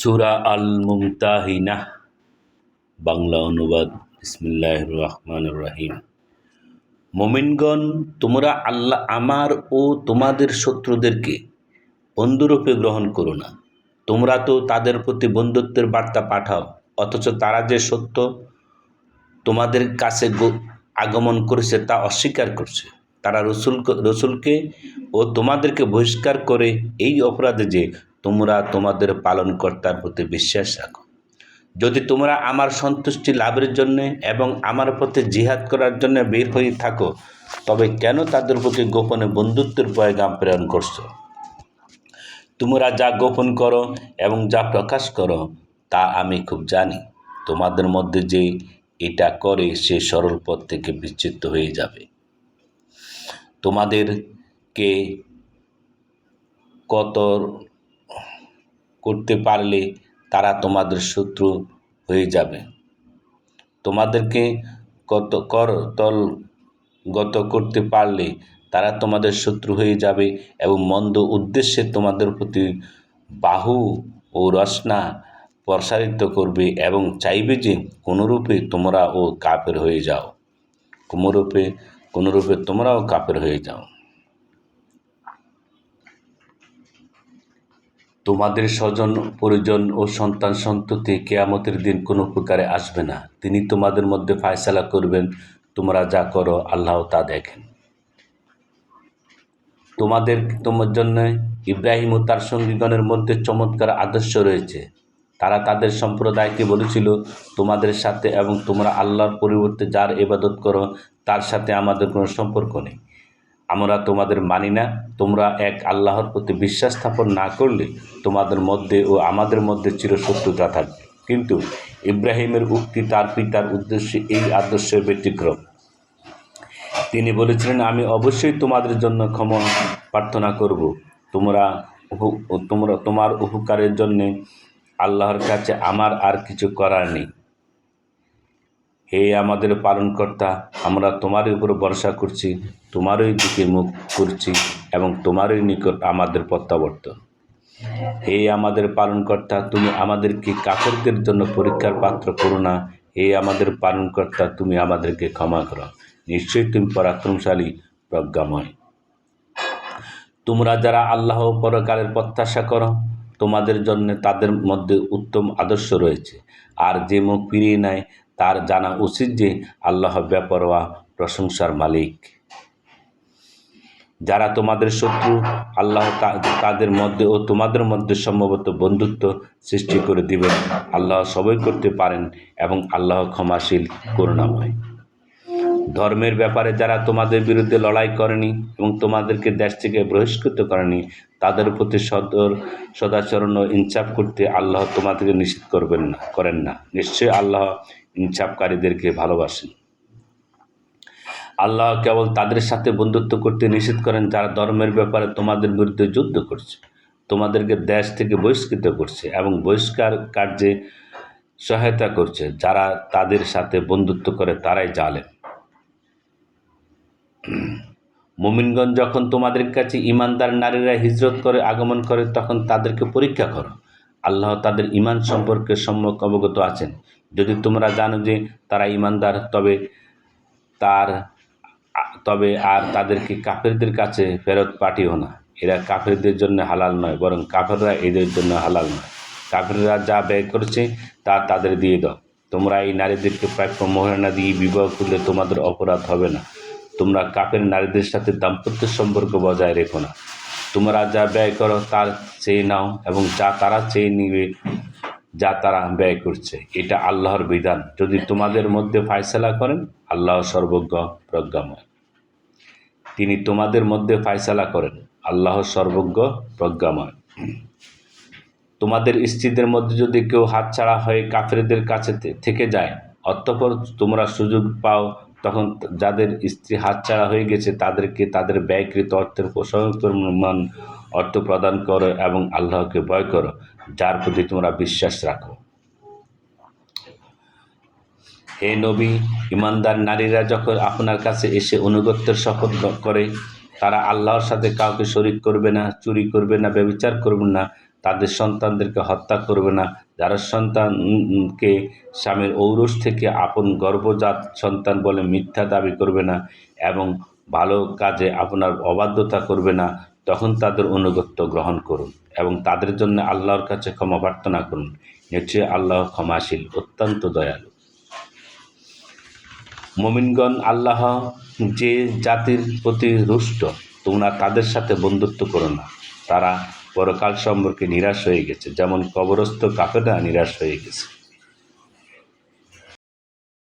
সূরা আল মুমতাহিনা বাংলা অনুবাদ বিসমিল্লাহ রহমান রহিম মোমিনগণ, তোমরা আল্লাহ আমার ও তোমাদের শত্রুদেরকে বন্ধুরূপে গ্রহণ করো না। তোমরা তো তাদের প্রতি বন্ধুত্বের বার্তা পাঠাও, অথচ তারা যে সত্য তোমাদের কাছে আগমন করেছে তা অস্বীকার করছে। তারা রসুল রসুলকে ও তোমাদেরকে বহিষ্কার করে এই অপরাধে যে তোমরা তোমাদের পালনকর্তার প্রতি বিশ্বাস রাখো। যদি তোমরা আমার সন্তুষ্টি লাভের জন্য এবং আমার পথে জিহাদ করার জন্য বের হয়ে থাকো, তবে কেন তাদের প্রতি গোপনে বন্ধুত্বের পয়গাম প্রেরণ করছ? তোমরা যা গোপন করো এবং যা প্রকাশ করো, তা আমি খুব জানি। তোমাদের মধ্যে যে এটা করে, সে সরল পথ থেকে বিচ্যুত হয়ে যাবে। তোমাদেরকে কতর করতে পারলে তারা তোমাদের শত্রু হয়ে যাবে। তোমাদেরকে কত কর তল গত করতে পারলে তারা তোমাদের শত্রু হয়ে যাবে এবং মন্দ উদ্দেশ্যে তোমাদের প্রতি বাহু ও রসনা প্রসারিত করবে এবং চাইবে যে কোনোরূপে তোমরা ও কাপের হয়ে যাও। কোনোরূপে কোনোরূপে তোমরাও কাপের হয়ে যাও। তোমাদের স্বজন, পরিজন ও সন্তান সন্ততি কেয়ামতের দিন কোনো প্রকারে আসবে না। তিনি তোমাদের মধ্যে ফায়সালা করবেন। তোমরা যা করো আল্লাহ তা দেখেন। তোমাদের তোমার জন্য ইব্রাহিম ও তার সঙ্গীগণের মধ্যে চমৎকার আদর্শ রয়েছে। তারা তাদের সম্প্রদায়কে বলেছিল, তোমাদের সাথে এবং তোমরা আল্লাহর পরিবর্তে যার ইবাদত করো, তার সাথে আমাদের কোনো সম্পর্ক নেই। আমরা তোমাদের মানি না। তোমরা এক আল্লাহর প্রতি বিশ্বাস স্থাপন না করলে তোমাদের মধ্যে ও আমাদের মধ্যে চিরশত্রুতা থাকবে। কিন্তু ইব্রাহিমের উক্তি তার পিতার উদ্দেশ্যে এই আদর্শের ব্যতিক্রম। তিনি বলেছিলেন, আমি অবশ্যই তোমাদের জন্য ক্ষমা প্রার্থনা করব। তোমরা তোমরা তোমার উপকারের জন্যে আল্লাহর কাছে আমার আর কিছু করার নেই। হে আমাদের পালনকর্তা, আমরা তোমারই উপর ভরসা করছি, তোমারই দিকে মুখ করছি এবং তোমারই নিকট আমাদের প্রত্যাবর্তন। হে আমাদের পালনকর্তা, তুমি আমাদেরকে কাফেরদের জন্য পরীক্ষার পাত্র করো না। হে আমাদের পালনকর্তা, তুমি আমাদেরকে ক্ষমা করো। নিশ্চয়ই তুমি পরাক্রমশালী, প্রজ্ঞাময়। তোমরা যারা আল্লাহ পরকালের প্রত্যাশা করো, তোমাদের জন্য তাদের মধ্যে উত্তম আদর্শ রয়েছে। আর যে মুখ ফিরিয়ে নেয় তার জানা উচিত যে আল্লাহ ব্যাপরওয়া প্রশংসার মালিক। যারা তোমাদের শত্রু, আল্লাহ তাদের মধ্যে ও তোমাদের মধ্যে সম্ভবত বন্ধুত্ব সৃষ্টি করে দিবেন। আল্লাহ সবই করতে পারেন এবং আল্লাহ ক্ষমাশীল, করুণাময়। ধর্মের ব্যাপারে যারা তোমাদের বিরুদ্ধে লড়াই করেনি এবং তোমাদেরকে দেশ থেকে বহিষ্কৃত করেনি, তাদের প্রতি সদর, সদাচরণ ও ইনসাফ করতে আল্লাহ তোমাদেরকে নিষেধ করবেন না, করেন না। নিশ্চয়ই আল্লাহ ইনসাফকারীদেরকে ভালোবাসেন আল্লাহ কেবল তাদের সাথে বন্ধুত্ব করতে নিষেধ করেন, যারা ধর্মের ব্যাপারে তোমাদের বিরুদ্ধে যুদ্ধ করছে, তোমাদেরকে দেশ থেকে বহিষ্কৃত করছে এবং বহিষ্কার কার্যে সহায়তা করছে, যারা তাদের সাথে বন্ধুত্ব করে তারাই জালেম। মোমিনগঞ্জ যখন তোমাদের কাছে ইমানদার নারীরা হিজরত করে আগমন করে, তখন তাদেরকে পরীক্ষা করো। আল্লাহ তাদের ইমান সম্পর্কে সম্যক অবগত আছেন। যদি তোমরা জানো যে তারা ইমানদার, তবে তার, তবে আর তাদেরকে কাফেরদের কাছে ফেরত পাঠিও না। এরা কাফেরদের জন্য হালাল নয়, বরং কাফেররা এদের জন্য হালাল নয়। কাফেররা যা ব্যয় করেছে, তা তাদের দিয়ে দাও। তোমরা এই নারীদেরকে প্রাপ্য মহিলা দিয়ে বিবাহ করলে তোমাদের অপরাধ হবে না। তোমরা কাপের নারীদের সাথে দাম্পত্য সম্পর্ক বজায় রেখো না। তোমরা যা ব্যয় করো, তার চেয়ে নাও, এবং যা তারা চেয়ে নিবে যা তারা ব্যয় করছে। এটা আল্লাহর বিধান। যদি তোমাদের মধ্যে ফায়সালা করেন, আল্লাহ সর্বজ্ঞ প্রজ্ঞাময়। তিনি তোমাদের মধ্যে ফায়সালা করেন, আল্লাহ সর্বজ্ঞ প্রজ্ঞাময়। তোমাদের স্ত্রীদের মধ্যে যদি কেউ হাতছাড়া হয়ে কাফেরদের কাছে থেকে যায়, অতঃপর তোমরা সুযোগ পাও, তখন যাদের স্ত্রী হাতছাড়া হয়ে গেছে, তাদেরকে তাদের ব্যয়কৃত অর্থের পরিমাণ অর্থ প্রদান করো এবং আল্লাহকে ভয় করো। যার প্রতি তোমরা বিশ্বাস রাখো। হে নবী, ইমানদার নারীরা যখন আপনার কাছে এসে অনুগত্যের শপথ করে, তারা আল্লাহর সাথে কাউকে শরিক করবে না, চুরি করবে না, ব্যবচার করবে না, তাদের সন্তানদেরকে হত্যা করবে না। যারা সন্তানকে স্বামীর ঔরস থেকে আপন গর্ভজাত সন্তান বলে মিথ্যা দাবি করবে না এবং ভালো কাজে আপনার অবাধ্যতা করবে না, তখন তাদের অনুগত্য গ্রহণ করুন। এবং তাদের জন্য আল্লাহর কাছে ক্ষমা প্রার্থনা করুন। নিশ্চয়ই আল্লাহ ক্ষমাশীল, অত্যন্ত দয়ালু। মোমিনগণ, আল্লাহ যে জাতির প্রতি রুষ্ট, তোমরা তাদের সাথে বন্ধুত্ব করো না। তারা পরকাল সম্পর্কে নিরাশ হয়ে গেছে, যেমন কবরস্থ কাফেরা নিরাশ হয়ে গেছে।